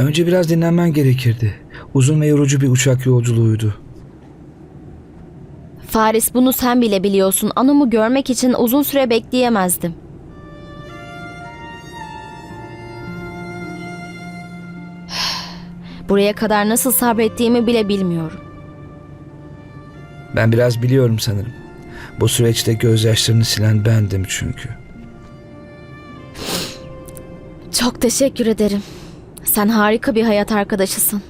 Önce biraz dinlenmen gerekirdi. Uzun ve yorucu bir uçak yolculuğuydu. Faris bunu sen bile biliyorsun. Anumu görmek için uzun süre bekleyemezdim. Buraya kadar nasıl sabrettiğimi bile bilmiyorum. Ben biraz biliyorum sanırım. Bu süreçte gözyaşlarını silen bendim çünkü. Çok teşekkür ederim. Sen harika bir hayat arkadaşısın.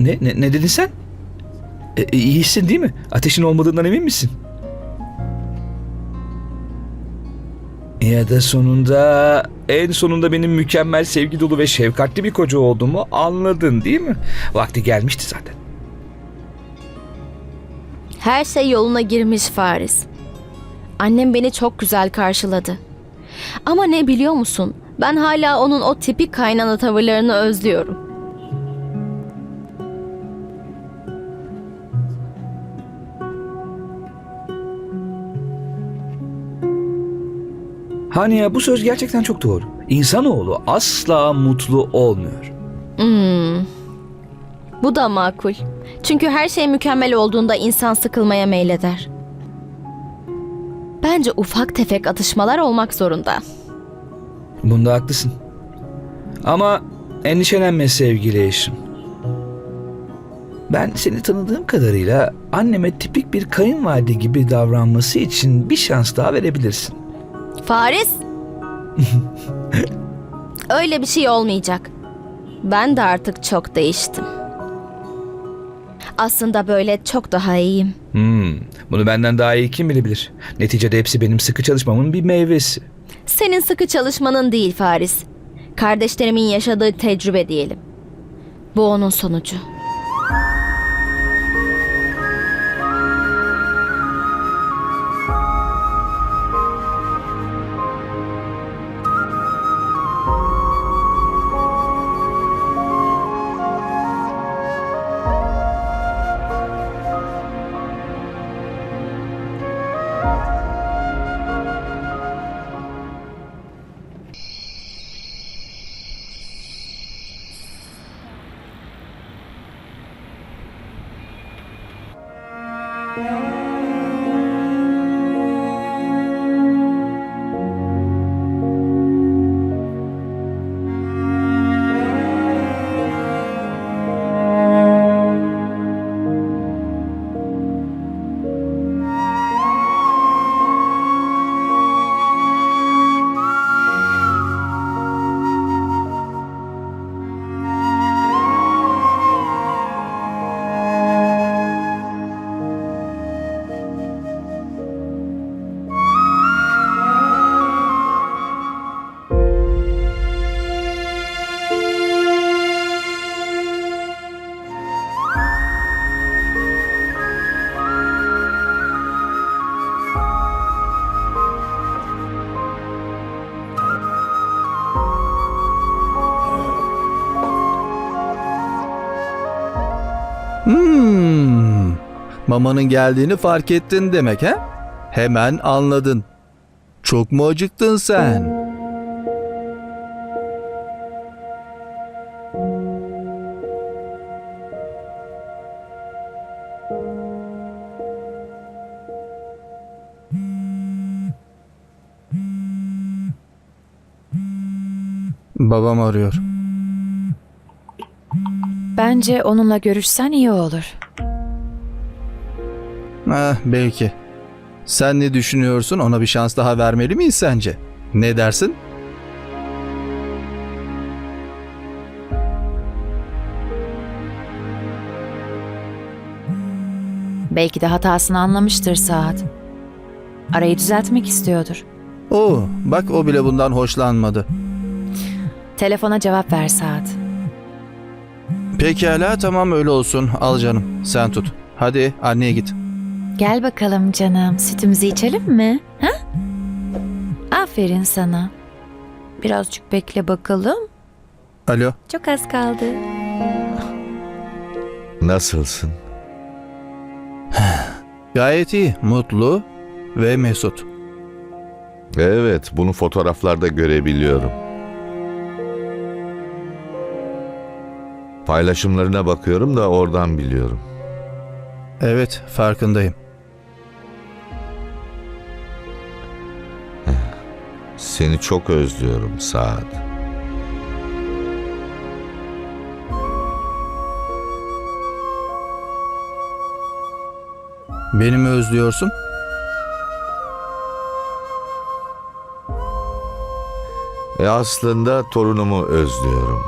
Ne, ne, ne dedin sen? E, e, iyisin değil mi? Ateşin olmadığından emin misin? Ya da sonunda, en sonunda benim mükemmel sevgi dolu ve şefkatli bir koca olduğumu anladın değil mi? Vakti gelmişti zaten. Her şey yoluna girmiş Faris. Annem beni çok güzel karşıladı. Ama ne biliyor musun? Ben hala onun o tipik kaynana tavırlarını özlüyorum. Hani ya bu söz gerçekten çok doğru. İnsanoğlu asla mutlu olmuyor. Hmm. Bu da makul. Çünkü her şey mükemmel olduğunda insan sıkılmaya meyleder. Bence ufak tefek atışmalar olmak zorunda. Bunda haklısın. Ama endişelenme sevgili eşim. Ben seni tanıdığım kadarıyla anneme tipik bir kayınvalide gibi davranması için bir şans daha verebilirsin. Faris? Öyle bir şey olmayacak. Ben de artık çok değiştim. Aslında böyle çok daha iyiyim. Hmm, bunu benden daha iyi kim bilebilir? Neticede hepsi benim sıkı çalışmamın bir meyvesi. Senin sıkı çalışmanın değil Faris. Kardeşlerimin yaşadığı tecrübe diyelim. Bu onun sonucu. Hmm. Mamanın geldiğini fark ettin demek he? Hemen anladın. Çok mu acıktın sen? Babam arıyor. Bence onunla görüşsen iyi olur. Ah, belki. Sen ne düşünüyorsun? Ona bir şans daha vermeli miyiz sence? Ne dersin? Belki de hatasını anlamıştır Saat. Arayı düzeltmek istiyordur. Oo, bak o bile bundan hoşlanmadı. Telefona cevap ver Saat. Pekala tamam öyle olsun. Al canım sen tut. Hadi anneye git. Gel bakalım canım, sütümüzü içelim mi? Ha? Aferin sana. Birazcık bekle bakalım. Alo. Çok az kaldı. Nasılsın? Gayet iyi, mutlu ve mesut. Evet, bunu fotoğraflarda görebiliyorum. Paylaşımlarına bakıyorum da oradan biliyorum. Evet, farkındayım. Seni çok özlüyorum Saat. Beni mi özlüyorsun? E aslında torunumu özlüyorum.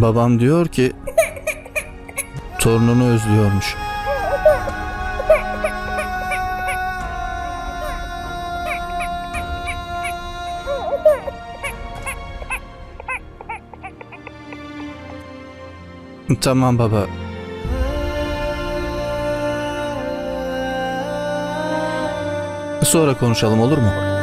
Babam diyor ki torununu özlüyormuş. Tamam baba. Sonra konuşalım olur mu?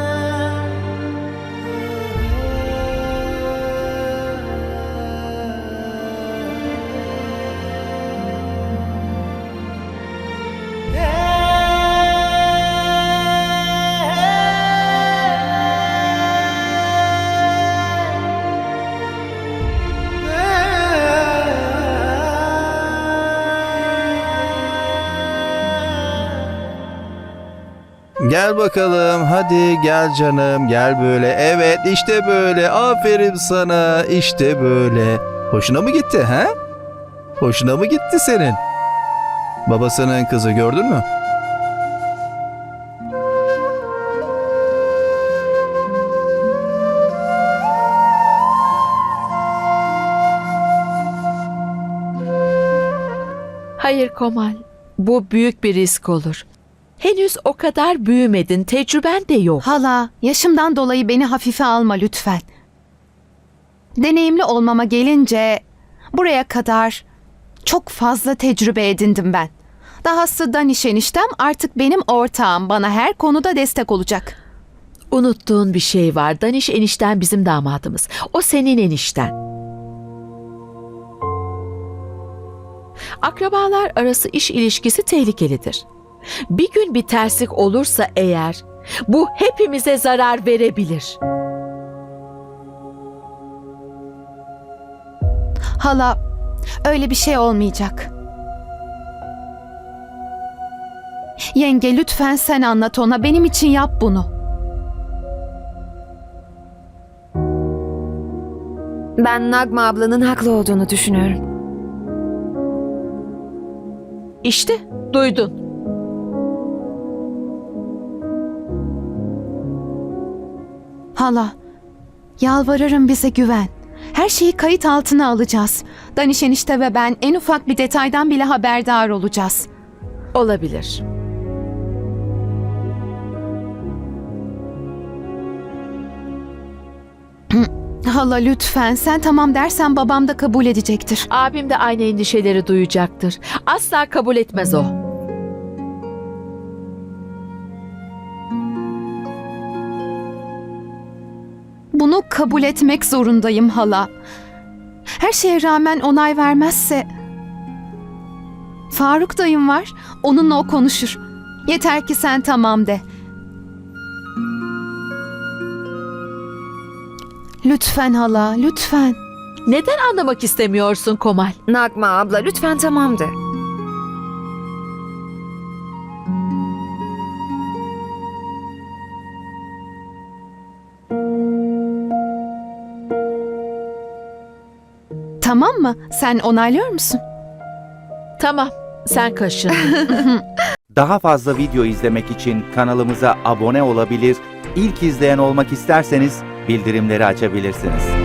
Gel bakalım hadi gel canım gel böyle evet işte böyle aferin sana işte böyle Hoşuna mı gitti ha? Hoşuna mı gitti senin? Babasının kızı gördün mü? Hayır Komal, bu büyük bir risk olur. Henüz o kadar büyümedin, tecrüben de yok. Hala, yaşımdan dolayı beni hafife alma lütfen. Deneyimli olmama gelince buraya kadar çok fazla tecrübe edindim ben. Dahası Daniş eniştem artık benim ortağım. Bana her konuda destek olacak. Unuttuğun bir şey var. Daniş enişten bizim damadımız. O senin enişten. Akrabalar arası iş ilişkisi tehlikelidir. Bir gün bir terslik olursa eğer bu hepimize zarar verebilir. Hala, öyle bir şey olmayacak. Yenge lütfen sen anlat ona. Benim için yap bunu. Ben Nagma ablanın haklı olduğunu düşünüyorum. İşte duydun. Hala, yalvarırım bize güven. Her şeyi kayıt altına alacağız. Daniş enişte ve ben en ufak bir detaydan bile haberdar olacağız. Olabilir. Hala lütfen sen tamam dersen babam da kabul edecektir. Abim de aynı endişeleri duyacaktır. Asla kabul etmez o. Bunu kabul etmek zorundayım hala. Her şeye rağmen onay vermezse... Faruk dayım var, onunla o konuşur. Yeter ki sen tamam de. Lütfen hala, lütfen. Neden anlamak istemiyorsun Komal? Nagma abla lütfen tamam de. Tamam mı? Sen onaylıyor musun? Tamam, sen kaşın. Daha fazla video izlemek için kanalımıza abone olabilir, ilk izleyen olmak isterseniz bildirimleri açabilirsiniz.